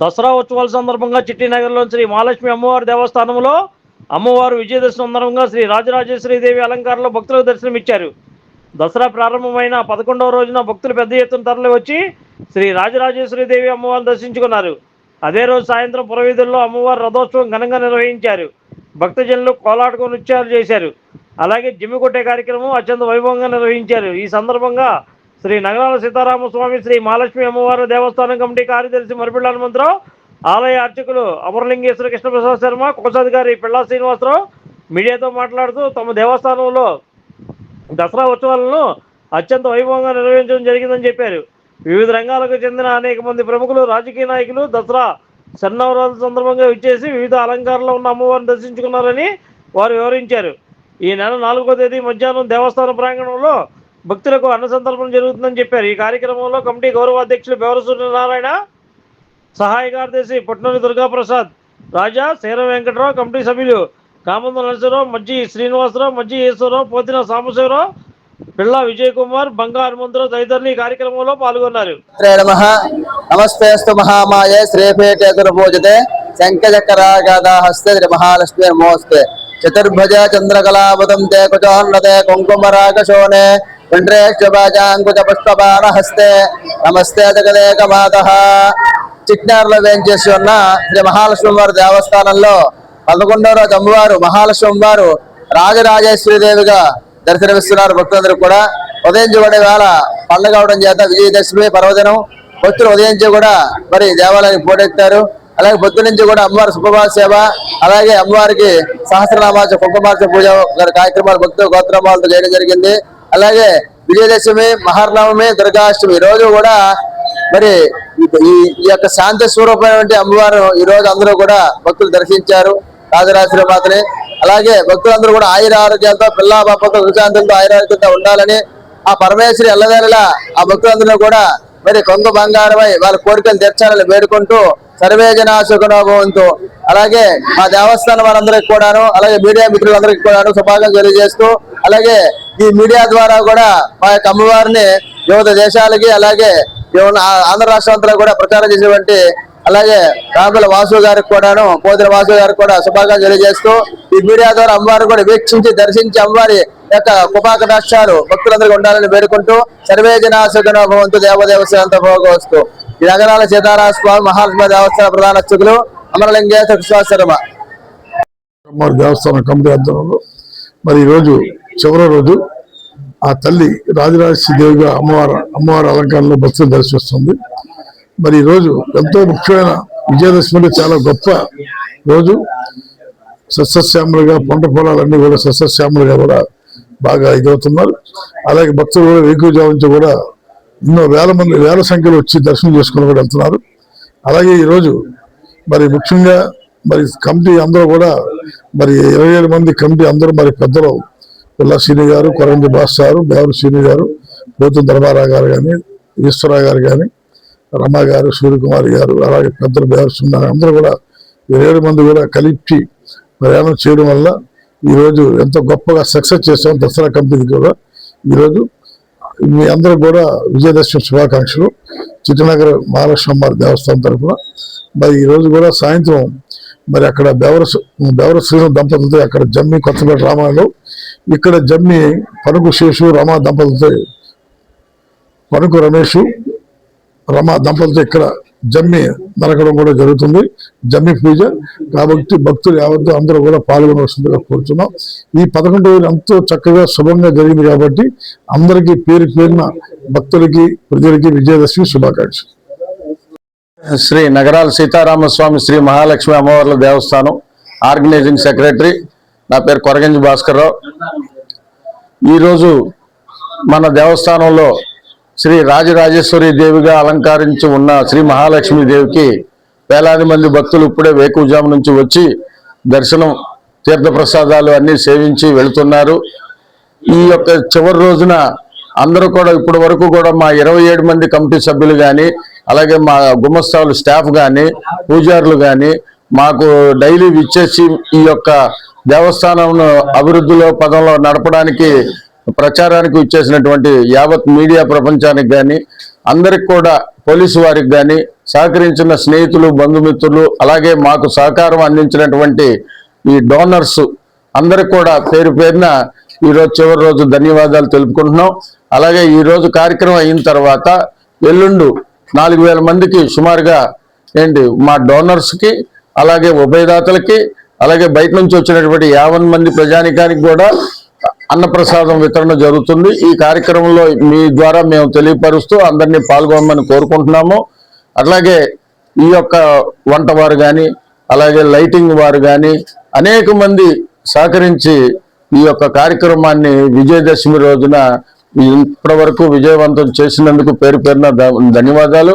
దసరా ఉత్సవాల సందర్భంగా చిట్టినగర్లోని శ్రీ మహాలక్ష్మి అమ్మవారి దేవస్థానంలో అమ్మవారు విజయదశమి సందర్భంగా శ్రీ రాజరాజేశ్వరీదేవి అలంకారంలో భక్తులకు దర్శనమిచ్చారు. దసరా ప్రారంభమైన పదకొండవ రోజున భక్తులు పెద్ద ఎత్తున తరలి వచ్చి శ్రీ రాజరాజేశ్వరి దేవి అమ్మవారిని దర్శించుకున్నారు. అదే రోజు సాయంత్రం పురవీధుల్లో అమ్మవారి రథోత్సవం ఘనంగా నిర్వహించారు. భక్తజనులు కోలాటకు నృత్యాలు చేశారు. అలాగే జిమ్మి కొట్టే కార్యక్రమం అత్యంత వైభవంగా నిర్వహించారు. ఈ సందర్భంగా శ్రీ నగరాల సీతారామస్వామి శ్రీ మహాలక్ష్మి అమ్మవారి దేవస్థానం కమిటీ కార్యదర్శి మరిపిళ్ళ హనుమంతరావు ఆలయ అర్చకులు అమరలింగేశ్వర కృష్ణప్రసాద్ శర్మ కోశాధికారి పిళ్ళా శ్రీనివాసరావు మీడియాతో మాట్లాడుతూ తమ దేవస్థానంలో దసరా ఉత్సవాలను అత్యంత వైభవంగా నిర్వహించడం జరిగిందని చెప్పారు. వివిధ రంగాలకు చెందిన అనేక మంది ప్రముఖులు రాజకీయ నాయకులు దసరా శన్నవరాత్రి సందర్భంగా ఇచ్చేసి వివిధ అలంకారంలో ఉన్న అమ్మవారిని దర్శించుకున్నారని వారు వివరించారు. ఈ నెల నాలుగో తేదీ మధ్యాహ్నం దేవస్థాన ప్రాంగణంలో భక్తులకు అన్న సందర్భం జరుగుతుందని చెప్పారు. ఈ కార్యక్రమంలో కమిటీ గౌరవ అధ్యక్షులు బెవర నారాయణ సహాయ కార్యదర్శి పుట్నూరి దుర్గాప్రసాద్ రాజా శీర వెంకటరావు కమిటీ సభ్యులు కామంద నరసరావు మజ్జి శ్రీనివాసరావు మజ్జి ఈశ్వరరావు పోతిన సాంబశివరావు పిల్ల విజయ్ కుమార్ బంగా హనుమంతరావు తదితరులు ఈ కార్యక్రమంలో పాల్గొన్నారు. శ్రీ నమ. నమస్తేస్తు మహామాయే శ్రీపీఠే దుర్భోజతే శంఖచక్రాగాదా హస్తే మహాలక్ష్మి నమోస్తే. చతుర్భుజ చంద్రకళావతం తే కుచోన్నతే కుంకుమరాగశోనే. పుండ్రేష్బాజాంకుజ హస్తే నమస్తే జగదేక మాత చిట్నార్లో వేయించేసి ఉన్న శ్రీ మహాలక్ష్మి వారి దేవస్థానంలో పదకొండవ రోజు అమ్మవారు మహాలక్ష్మి వారు రాజరాజేశ్వరిదేవిగా దర్శనమిస్తున్నారు భక్తులందరూ కూడా. ఉదయం చూడే వేళ పండుగ అవడం చేత విజయదశమి పర్వదినం భక్తులు ఉదయం కూడా మరి దేవాలయానికి పోటెత్తారు అలాగే పొద్దు నుంచి కూడా అమ్మవారి సుప్రభాత సేవ అలాగే అమ్మవారికి సహస్రనామాచ కుంకుమార్చ పూజ గారి కార్యక్రమాలు భక్తులు గోత్రమాలతో చేయడం జరిగింది. అలాగే విజయదశమి మహర్నవమి దుర్గాష్టమి ఈ రోజు కూడా మరి ఈ ఈ యొక్క శాంతి స్వరూపమైనటువంటి అమ్మవారు ఈ రోజు అందరూ కూడా భక్తులు దర్శించారు రాజరాజేశ్వరి మాతని అలాగే భక్తులందరూ కూడా ఆయుర ఆరోగ్యాలతో పిల్ల పాపతో విశాంతంతో ఆయురారోగ్యంతో ఉండాలని ఆ పరమేశ్వరి ఎల్లవేళలా ఆ భక్తులందరూ కూడా మరి కొంగు బంగారమై వాళ్ళ కోరికలు తీర్చాలని వేడుకుంటూ సర్వే జనా అలాగే మా దేవస్థానం వారందరికి కూడాను అలాగే మీడియా మిత్రులందరికీ కూడాను శుభాకాంక్షలు తెలియజేస్తూ అలాగే ఈ మీడియా ద్వారా కూడా మా యొక్క అమ్మవారిని వివిధ దేశాలకి అలాగే ఆంధ్ర రాష్ట్రం కూడా ప్రచారం చేసేటువంటి అలాగే రాముల వాసు గారికి కూడాను పోతుల వాసు గారికి కూడా శుభాకాంక్షలు తెలియజేస్తూ ఈ మీడియా ద్వారా అమ్మవారిని కూడా వీక్షించి దర్శించి అమ్మవారి యొక్క కృపాకటాక్షాలు భక్తులందరికీ ఉండాలని వేడుకుంటూ సర్వే జనాశకనో భవంతు దేవదేవసేంత భోగవస్తు ఈ నగరాల సీతారామ స్వామి మహాత్మ దేవస్థాన ప్రధాన అర్చకులు అమరలింగేశ్వర శర్మ. దేవస్థానం కమిటీ ఆధ్వర్యంలో. మరి ఈరోజు చివరి రోజు ఆ తల్లి రాజరాజేవిగా అమ్మవారు అమ్మవారి అలంకారంలో భక్తులు దర్శిస్తుంది. మరి ఈరోజు ఎంతో ముఖ్యమైన విజయదశమిలో చాలా గొప్ప రోజు. సస్యశ్యామలుగా పంట పొలాలన్నీ కూడా సస్యశ్యామలుగా కూడా బాగా ఇదవుతున్నారు. అలాగే భక్తులు కూడా వేకువజాము నుంచి కూడా ఎన్నో వేల మంది వేల సంఖ్యలో వచ్చి దర్శనం చేసుకుని కూడా వెళ్తున్నారు. అలాగే ఈరోజు మరి ముఖ్యంగా మరి కమిటీ అందరూ కూడా మరి ఇరవై ఏడు మంది కమిటీ అందరూ మరి పెద్దలు పిల్ల శ్రీని గారు కొరంజి బాస్ గారు బేవరు శ్రీని గారు పోతు ధర్మారావు గారు కానీ ఈశ్వరరావు గారు కానీ రమ గారు సూర్యకుమారి గారు అలాగే పెద్దలు బేవరు సున్నా అందరూ కూడా ఏడు మంది కూడా కలిపి ప్రయాణం చేయడం వల్ల ఈరోజు ఎంతో గొప్పగా సక్సెస్ చేసాం దసరా కంపెనీ కూడా. ఈరోజు మీ అందరూ కూడా విజయదశమి శుభాకాంక్షలు. చిట్టనగర్ మహాలక్ష్మి అమ్మవారి దేవస్థానం తరఫున. మరి ఈరోజు కూడా సాయంత్రం మరి అక్కడ బెవరస్ బెవరస్ శ్రీను దంపతులతో అక్కడ జమ్మి కొత్తపేట రామాయణం ఇక్కడ జమ్మి పనుకు శేషు రమా దంపతులతో పనుకు రమేష్ రమా దంపతులతో ఇక్కడ జమ్మి నరకడం కూడా జరుగుతుంది. జమ్మి పూజ కాబట్టి భక్తులు యావత్తు అందరూ కూడా పాల్గొనవలసిందిగా కోరుతున్నాం. ఈ పదకొండు రోజులు ఎంతో చక్కగా శుభంగా జరిగింది కాబట్టి అందరికీ పేరు పేరున భక్తులకి ప్రజలకి విజయదశమి శుభాకాంక్షలు. శ్రీ నగరాల సీతారామస్వామి శ్రీ మహాలక్ష్మి అమ్మవార్ల దేవస్థానం ఆర్గనైజింగ్ సెక్రటరీ నా పేరు కొరగంజి భాస్కర్రావు. ఈరోజు మన దేవస్థానంలో శ్రీ రాజరాజేశ్వరి దేవిగా అలంకరించి ఉన్న శ్రీ మహాలక్ష్మి దేవికి వేలాది మంది భక్తులు ఇప్పుడే వేకువజాము నుంచి వచ్చి దర్శనం తీర్థప్రసాదాలు అన్నీ సేవించి వెళుతున్నారు. ఈ యొక్క చివరి రోజున అందరూ కూడా ఇప్పటి వరకు కూడా మా ఇరవై ఏడు మంది కమిటీ సభ్యులు కానీ అలాగే మా గుమస్తాలు స్టాఫ్ కానీ పూజారులు కానీ మాకు డైలీ విచ్చేసి ఈ యొక్క దేవస్థానం అభివృద్ధిలో పదంలో నడపడానికి ప్రచారానికి ఇచ్చేసినటువంటి యావత్ మీడియా ప్రపంచానికి కానీ అందరికి కూడా పోలీసు వారికి కానీ సహకరించిన స్నేహితులు బంధుమిత్రులు అలాగే మాకు సహకారం అందించినటువంటి ఈ డోనర్స్ అందరికి కూడా పేరు పేరున ఈరోజు చివరి రోజు ధన్యవాదాలు తెలుపుకుంటున్నాం. అలాగే ఈరోజు కార్యక్రమం అయిన తర్వాత ఎల్లుండు నాలుగు వేల మందికి సుమారుగా ఏంటి మా డోనర్స్కి అలాగే ఉభయదాతలకి అలాగే బయట నుంచి వచ్చినటువంటి యావన్ మంది ప్రజానికానికి కూడా అన్నప్రసాదం వితరణ జరుగుతుంది. ఈ కార్యక్రమంలో మీ ద్వారా మేము తెలియపరుస్తూ అందరినీ పాల్గొనమని కోరుకుంటున్నాము. అట్లాగే ఈ యొక్క వంట వారు కానీ అలాగే లైటింగ్ వారు కానీ అనేక మంది సహకరించి ఈ యొక్క కార్యక్రమాన్ని విజయదశమి రోజున ఇప్పటి వరకు విజయవంతం చేసినందుకు పేరు పేరున ధన్యవాదాలు.